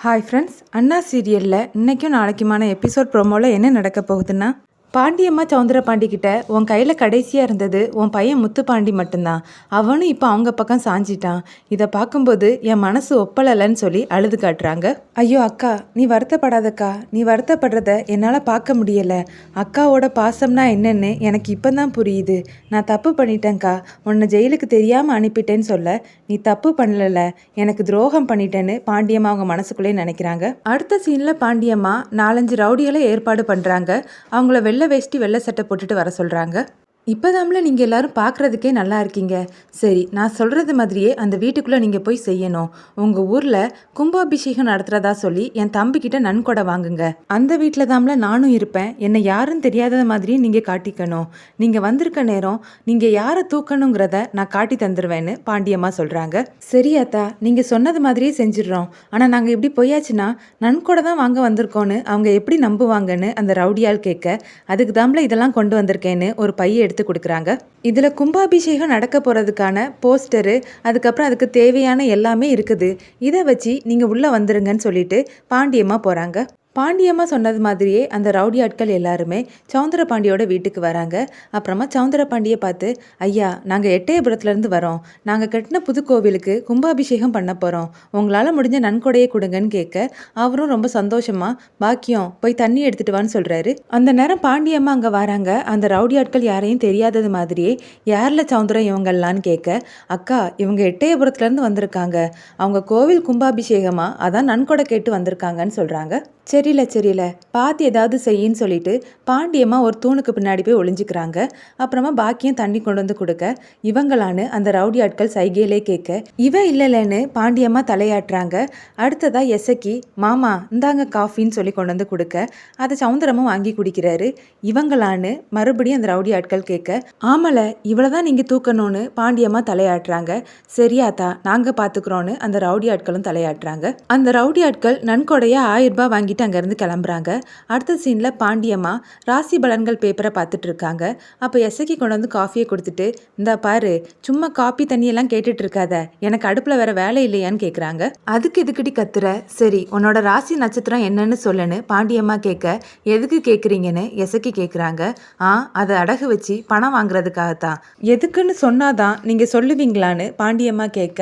Hi friends அண்ணா சீரியலில் இன்றைக்கும் நாளைக்குமான episode ப்ரோமோவில் என்ன நடக்க போகுதுன்னா? பாண்டியம்மா சவுந்தரபாண்டி கிட்ட உன் கையில் கடைசியாக இருந்தது உன் பையன் முத்துப்பாண்டி மட்டும்தான். அவனும் இப்போ அவங்க பக்கம் சாஞ்சிட்டான். இதை பார்க்கும்போது என் மனசு ஒப்பலலைன்னு சொல்லி அழுது காட்டுறாங்க. ஐயோ அக்கா நீ வருத்தப்படாதக்கா. நீ வருத்தப்படுறத என்னால் பார்க்க முடியலை. அக்காவோட பாசம்னா என்னன்னு எனக்கு இப்போ தான் புரியுது. நான் தப்பு பண்ணிட்டேன்க்கா. உன்னை ஜெயிலுக்கு தெரியாமல் அனுப்பிட்டேன்னு சொல்ல. நீ தப்பு பண்ணல எனக்கு துரோகம் பண்ணிட்டேன்னு பாண்டியம்மா அவங்க மனசுக்குள்ளே நினைக்கிறாங்க. அடுத்த சீனில் பாண்டியம்மா நாலஞ்சு ரவுடிகளை ஏற்பாடு பண்ணுறாங்க அவங்கள வெள்ளை வேஷ்டி வெள்ளை சட்டை போட்டுட்டு வர சொல்கிறாங்க இப்போதாம்ல நீங்கள் எல்லாரும் பார்க்குறதுக்கே நல்லா இருக்கீங்க. சரி நான் சொல்கிறது மாதிரியே அந்த வீட்டுக்குள்ளே நீங்கள் போய் செய்யணும். உங்கள் ஊரில் கும்பாபிஷேகம் நடத்துகிறதா சொல்லி என் தம்பிக்கிட்ட நன்கொடை வாங்குங்க. அந்த வீட்டில் தாம்ல நானும் இருப்பேன். என்னை யாரும் தெரியாத மாதிரியே நீங்கள் காட்டிக்கணும். நீங்கள் வந்திருக்க நேரம் நீங்கள் யாரை தூக்கணுங்கிறத நான் காட்டி தந்துடுவேன்னு பாண்டியம்மா சொல்கிறாங்க சரி அத்தா நீங்கள் சொன்னது மாதிரியே செஞ்சிடுறோம். ஆனால் நாங்கள் இப்படி போயாச்சுன்னா நன்கொடை தான் வாங்க வந்திருக்கோன்னு அவங்க எப்படி நம்புவாங்கன்னு அந்த ரவுடியால் கேட்க அதுக்கு தாம்ல இதெல்லாம் கொண்டு வந்திருக்கேன்னு ஒரு பையை எடுத்து கொடுக்குறாங்க. இதில் கும்பாபிஷேகம் நடக்க போகிறதுக்கான போஸ்டரு அதுக்கப்புறம் அதுக்கு தேவையான எல்லாமே இருக்குது. இதை வச்சு நீங்கள் உள்ளே வந்துருங்கன்னு சொல்லிட்டு பாண்டியம்மா போகிறாங்க பாண்டியம்மா சொன்னது மாதிரியே அந்த ரவுடி ஆட்கள் எல்லாருமே சவுந்தர பாண்டியோட வீட்டுக்கு வராங்க. அப்புறமா சவுந்தர பாண்டியை பார்த்து ஐயா நாங்கள் எட்டயபுரத்துலேருந்து வரோம். நாங்கள் கட்டின புது கோவிலுக்கு கும்பாபிஷேகம் பண்ண போகிறோம் உங்களால் முடிஞ்ச நன்கொடையை கொடுங்கன்னு கேட்க அவரும் ரொம்ப சந்தோஷமாக பாக்கியம் போய் தண்ணி எடுத்துட்டு வான்னு சொல்கிறாரு அந்த நேரம் பாண்டியம்மா அங்கே வராங்க. அந்த ரவுடி ஆட்கள் யாரையும் தெரியாதது மாதிரியே யாரில் சவுந்தரம் இவங்கள்லான்னு கேட்க அக்கா இவங்க எட்டயபுரத்துலேருந்து வந்திருக்காங்க. அவங்க கோவில் கும்பாபிஷேகமாக அதான் நன்கொடை கேட்டு வந்திருக்காங்கன்னு சொல்கிறாங்க சரி சரியில்ல சரியில்ல பார்த்து ஏதாவது செய்யின்னு சொல்லிட்டு பாண்டியம்மா ஒரு தூணுக்கு பின்னாடி போய் ஒளிஞ்சிக்கிறாங்க. அப்புறமா பாக்கியம் தண்ணி கொண்டு வந்து கொடுக்க இவங்களான்னு அந்த ரவுடி ஆட்கள் சைகையிலே கேட்க இவ இல்லைன்னு பாண்டியம்மா தலையாட்டுறாங்க. அடுத்ததா எசக்கி மாமா இந்தாங்க காஃபின்னு சொல்லி கொண்டு வந்து கொடுக்க. அதை சவுந்தரமும் வாங்கி குடிக்கிறாரு. இவங்களான்னு மறுபடியும் அந்த ரவுடி ஆட்கள் கேட்க ஆமல இவ்வளோதான் நீங்கள் தூக்கணும்னு பாண்டியம்மா தலையாட்டுறாங்க. சரியாத்தா நாங்கள் பார்த்துக்குறோன்னு அந்த ரவுடி ஆட்களும் தலையாட்டுறாங்க. அந்த ரவுடி ஆட்கள் நன்கொடையாக ஆயிரம் ரூபாய் வாங்கிட்டு அங்கேருந்து கிளம்புறாங்க. அடுத்த சீனில் பாண்டியம்மா ராசி பலன்கள் பேப்பரை பார்த்துட்டு இருக்காங்க. அப்போ எசக்கி கொண்டு வந்து காஃபியை கொடுத்துட்டு இந்த பாரு சும்மா காப்பி தண்ணியெல்லாம் கேட்டுட்டு இருக்காத. எனக்கு அடுப்பில் வேற வேலை இல்லையான்னு கேட்குறாங்க அதுக்கு எதுக்கிட்டி கத்துற? சரி உன்னோட ராசி நட்சத்திரம் என்னன்னு சொல்லுன்னு பாண்டியம்மா கேட்க எதுக்கு கேட்குறீங்கன்னு எசக்கி கேட்குறாங்க ஆ அதை அடகு வச்சு பணம் வாங்குறதுக்காகத்தான். எதுக்குன்னு சொன்னாதான் நீங்கள் சொல்லுவீங்களான்னு? பாண்டியம்மா கேட்க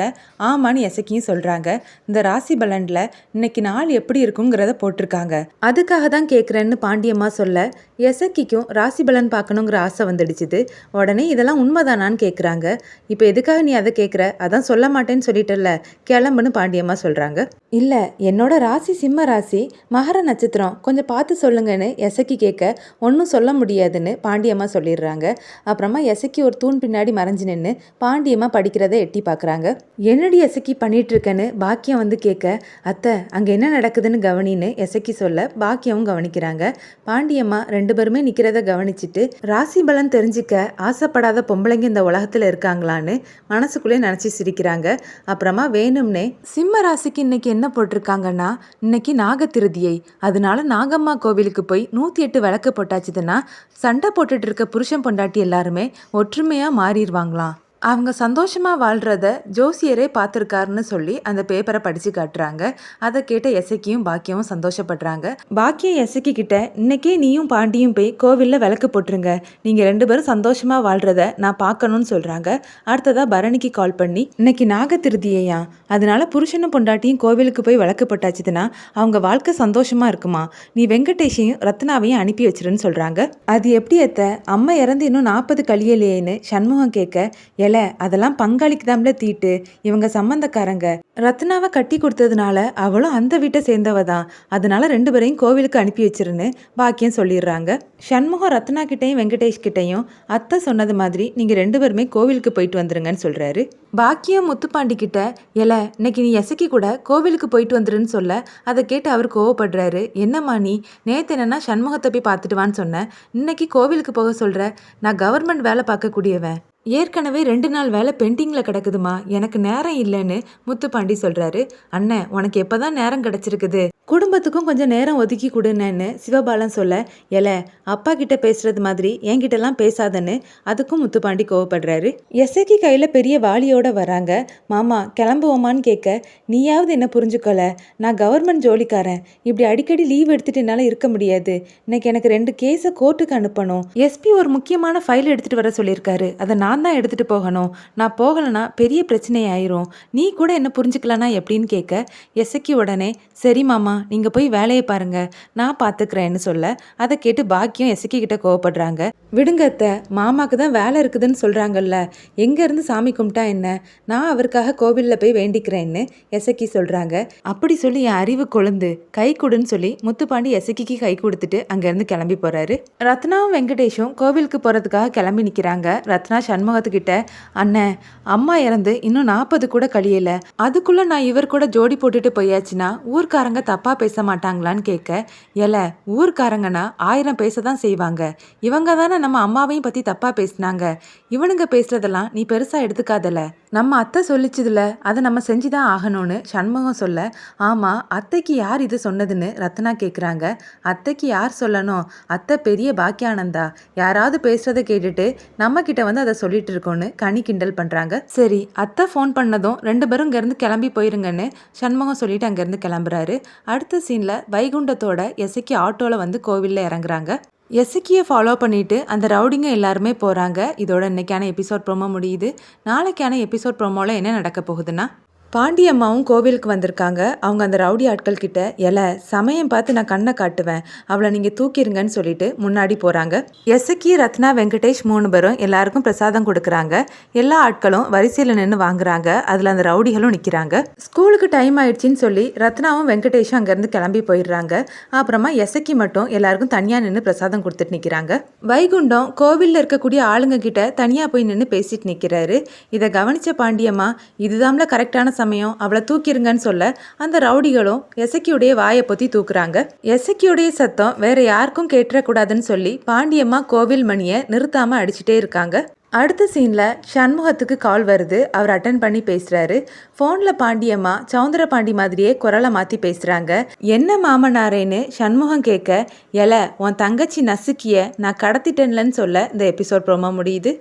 ஆமான்னு எசக்கியும் சொல்கிறாங்க இந்த ராசி பலனில் இன்னைக்கு நாள் எப்படி இருக்குங்கிறத போட்டிருக்காங்க. அதுக்காக தான் கேட்குறேன்னு பாண்டியம்மா சொல்ல எசக்கிக்கும் ராசி பலன் பார்க்கணுங்கிற ஆசை வந்துடுச்சுது. உடனே இதெல்லாம் உண்மைதானான்னு கேட்குறாங்க இப்போ எதுக்காக நீ அதை கேட்குற அதான் சொல்ல மாட்டேன்னு சொல்லிட்டல கிளம்புன்னு பாண்டியம்மா சொல்கிறாங்க இல்லை என்னோட ராசி சிம்ம ராசி மகர நட்சத்திரம். கொஞ்சம் பார்த்து சொல்லுங்கன்னு எசக்கி கேட்க ஒன்றும் சொல்ல முடியாதுன்னு பாண்டியம்மா சொல்லிடுறாங்க. அப்புறமா எசக்கி ஒரு தூண் பின்னாடி மறைஞ்சு நின்று பாண்டியம்மா படிக்கிறத எட்டி பார்க்குறாங்க என்னடி எசக்கி பண்ணிட்டு இருக்கேன்னு பாக்கியம் வந்து கேட்க அத்தை அங்கே என்ன நடக்குதுன்னு கவனின்னு எசக்கி சொல்ல பாக்கியமும் கவனிக்கிறாங்க. பாண்டியம்மா ரெண்டு பேருமே நிற்கிறத கவனிச்சிட்டு ராசி பலன் தெரிஞ்சுக்க ஆசைப்படாத பொம்பளைங்க இந்த உலகத்தில் இருக்காங்களான்னு மனசுக்குள்ளே நினச்சி சிரிக்கிறாங்க. அப்புறமா வேணும்னே சிம்ம ராசிக்கு இன்னைக்கு என்ன போட்டிருக்காங்கன்னா இன்னைக்கு நாக திருதியை அதனால நாகம்மா கோவிலுக்கு போய் நூற்றி எட்டு விளக்கு போட்டாச்சுதுன்னா சண்டை போட்டுட்டு இருக்க புருஷன் பொண்டாட்டி எல்லாருமே ஒற்றுமையாக மாறிடுவாங்களாம். அவங்க சந்தோஷமாக வாழ்கிறத ஜோசியரே பார்த்துருக்காருன்னு சொல்லி அந்த பேப்பரை படித்து காட்டுறாங்க. அதை கேட்ட எசைக்கியும் பாக்கியமும் சந்தோஷப்படுறாங்க. பாக்கியம் எசைக்கி கிட்ட இன்னைக்கே நீயும் பாண்டியும் போய் கோவிலில் விளக்கு போட்டுருங்க. நீங்கள் ரெண்டு பேரும் சந்தோஷமாக வாழ்கிறத நான் பார்க்கணும்னு சொல்கிறாங்க அடுத்ததாக பரணிக்கு கால் பண்ணி இன்னைக்கு நாக அதனால புருஷனும் பொண்டாட்டியும் கோவிலுக்கு போய் விளக்கு போட்டாச்சுதுன்னா அவங்க வாழ்க்கை சந்தோஷமாக இருக்குமா? நீ வெங்கடேஷையும் ரத்னாவையும் அனுப்பி வச்சிருன்னு சொல்கிறாங்க அது எப்படி எத்த அம்மா இறந்து இன்னும் நாற்பது கழியலையேன்னு சண்முகம் கேட்க எல அதெல்லாம் பங்காளிக்குதாம்ல தீட்டு. இவங்க சம்மந்தக்காரங்க ரத்னாவை கட்டி கொடுத்ததுனால அவளும் அந்த வீட்டை சேர்ந்தவ தான். அதனால ரெண்டு பேரையும் கோவிலுக்கு அனுப்பி வச்சிருன்னு பாக்கியம் சொல்லிடுறாங்க. சண்முகம் ரத்னா கிட்டையும் வெங்கடேஷ் கிட்டையும் அத்தை சொன்னது மாதிரி நீங்க ரெண்டு பேருமே கோவிலுக்கு போயிட்டு வந்துருங்கன்னு சொல்றாரு. பாக்கியம் முத்துப்பாண்டி கிட்ட எல இன்னைக்கு நீ எசக்கி கூட கோவிலுக்கு போயிட்டு வந்துருன்னு சொல்ல. அதை கேட்டு அவர் கோவப்படுறாரு. என்னம்மா நீ? நேத்து என்னன்னா சண்முகத்தை போய் பார்த்துட்டு வான்னு சொன்னேன் இன்னைக்கு கோவிலுக்கு போக சொல்ற. நான் கவர்மெண்ட் வேலை பார்க்கக்கூடியவன். ஏற்கனவே ரெண்டு நாள் வேலை பெண்டிங்கில் கிடக்குதுமா. எனக்கு நேரம் இல்லைன்னு முத்துப்பாண்டி சொல்கிறாரு அண்ணன் உனக்கு எப்போ தான் நேரம் கிடச்சிருக்குது? குடும்பத்துக்கும் கொஞ்சம் நேரம் ஒதுக்கி கொடுன்னு சிவபாலன் சொல்ல எல அப்பா கிட்ட பேசுறது மாதிரி என்கிட்டலாம் பேசாதன்னு அதுக்கும் முத்துப்பாண்டி கோவப்படுறாரு. எசைக்கு கையில் பெரிய வாளியோட வராங்க. மாமா கிளம்புவோமான்னு கேட்க நீயாவது என்ன புரிஞ்சுக்கல? நான் கவர்மெண்ட் ஜோலிக்காரன். இப்படி அடிக்கடி லீவ் எடுத்துட்டு என்னால் இருக்க முடியாது. இன்னைக்கு எனக்கு ரெண்டு கேஸை கோர்ட்டுக்கு அனுப்பணும். எஸ்பி ஒரு முக்கியமான ஃபைல் எடுத்துகிட்டு வர சொல்லியிருக்காரு. அதை நான் நான் தான் எடுத்துகிட்டு போகணும். நான் போகலைன்னா பெரிய பிரச்சனை ஆயிரும் நீ கூட என்ன புரிஞ்சுக்கலனா எப்படின்னு கேட்க எசக்கி உடனே சரி மாமா நீங்கள் போய் வேலையை பாருங்க. நான் பார்த்துக்கிறேன்னு சொல்ல. அதை கேட்டு பாக்கியம் எசக்கி கிட்ட கோவப்படுறாங்க. விடுங்க அத்தை மாமாக்கு தான் வேலை இருக்குதுன்னு சொல்கிறாங்கல்ல எங்கேருந்து சாமி கும்பிட்டா என்ன? நான் அவருக்காக கோவிலில் போய் வேண்டிக்கிறேன்னு எசக்கி சொல்கிறாங்க அப்படி சொல்லி என் அறிவு கொழுந்து கை கொடுன்னு சொல்லி முத்துப்பாண்டி எசக்கிக்கு கை கொடுத்துட்டு அங்கேருந்து கிளம்பி போகிறாரு ரத்னாவும் வெங்கடேஷும் கோவிலுக்கு போகிறதுக்காக கிளம்பி நிற்கிறாங்க ரத்னா சண்முகத்துக்கிட்ட அண்ணன் அம்மா இறந்து இன்னும் நாற்பது கூட கழியலை. அதுக்குள்ளே நான் இவர் கூட ஜோடி போட்டுட்டு போயாச்சுன்னா ஊர்க்காரங்க தப்பாக பேச மாட்டாங்களான்னு கேட்க எல ஊர்க்காரங்கன்னா ஆயிரம் பேச தான் செய்வாங்க. இவங்க தானே நம்ம அம்மாவையும் பற்றி தப்பாக பேசினாங்க. இவனுங்க பேசுறதெல்லாம் நீ பெருசாக எடுத்துக்காதல. நம்ம அத்தை சொல்லிச்சதுல அதை நம்ம செஞ்சு தான் ஆகணும்னு சண்முகம் சொல்ல ஆமாம் அத்தைக்கு யார் இது சொன்னதுன்னு ரத்னா கேட்குறாங்க அத்தைக்கு யார் சொல்லணும்? அத்தை பெரிய பாக்கியானந்தா. யாராவது பேசுறதை கேட்டுட்டு நம்ம கிட்ட வந்து அதை சொல்லிட்டு இருக்கோன்னு கனி கிண்டல் பண்ணுறாங்க சரி அத்தை ஃபோன் பண்ணதும் ரெண்டு பேரும் இங்கேருந்து கிளம்பி போயிருங்கன்னு சண்முகம் சொல்லிட்டு அங்கேருந்து கிளம்புறாரு. அடுத்த சீனில் வைகுண்டத்தோட எசைக்கு ஆட்டோவில் வந்து கோவிலில் இறங்குறாங்க. எசக்கியை ஃபாலோ பண்ணிட்டு அந்த ரவுடிங்க எல்லாருமே போகிறாங்க இதோட இன்னைக்கான எபிசோட் ப்ரோமோ முடியுது. நாளைக்கான எபிசோட் ப்ரோமோவில் என்ன நடக்க போகுதுன்னா பாண்டியம்மாவும் கோவிலுக்கு வந்திருக்காங்க. அவங்க அந்த ரவுடி ஆட்கள் கிட்ட எல சமயம் பார்த்து நான் கண்ணை காட்டுவேன். அவளை நீங்கள் தூக்கிருங்கன்னு சொல்லிட்டு முன்னாடி போகிறாங்க எசக்கி ரத்னா வெங்கடேஷ் மூணு பேரும் எல்லாருக்கும் பிரசாதம் கொடுக்குறாங்க. எல்லா ஆட்களும் வரிசையில் நின்று வாங்குறாங்க. அதில் அந்த ரவுடிகளும் நிற்கிறாங்க ஸ்கூலுக்கு டைம் ஆயிடுச்சின்னு சொல்லி ரத்னாவும் வெங்கடேஷும் அங்கேருந்து கிளம்பி போயிடுறாங்க. அப்புறமா எசக்கி மட்டும் எல்லாருக்கும் தனியாக நின்று பிரசாதம் கொடுத்துட்டு நிற்கிறாங்க வைகுண்டம் கோவிலில் இருக்கக்கூடிய ஆளுங்க கிட்ட தனியாக போய் நின்று பேசிட்டு நிற்கிறாரு இதை கவனித்த பாண்டியம்மா இதுதான்ல கரெக்டான சமயம் அவளை தூக்கிருங்கன்னு சொல்ல அந்த ரவுடிகளும் எசக்கியுடைய வாயை பொத்தி தூக்குறாங்க. எசக்கியுடைய சத்தம் வேற யாருக்கும் கேட்டுறக்கூடாதுன்னு சொல்லி பாண்டியம்மா கோவில் மணியை நிறுத்தாம அடிச்சுட்டே இருக்காங்க. அடுத்த சீனில் சண்முகத்துக்கு கால் வருது. அவர் அட்டன் பண்ணி பேசுகிறாரு ஃபோனில் பாண்டியம்மா சவுந்தர பாண்டி மாதிரியே குரலை மாற்றி பேசுகிறாங்க என்ன மாமனாரேன்னு சண்முகம் கேட்க எல உன் தங்கச்சி நசுக்கிய நான் கடத்திட்டேன்லன்னு சொல்ல இந்த எபிசோட் ப்ரோமோ முடியுது.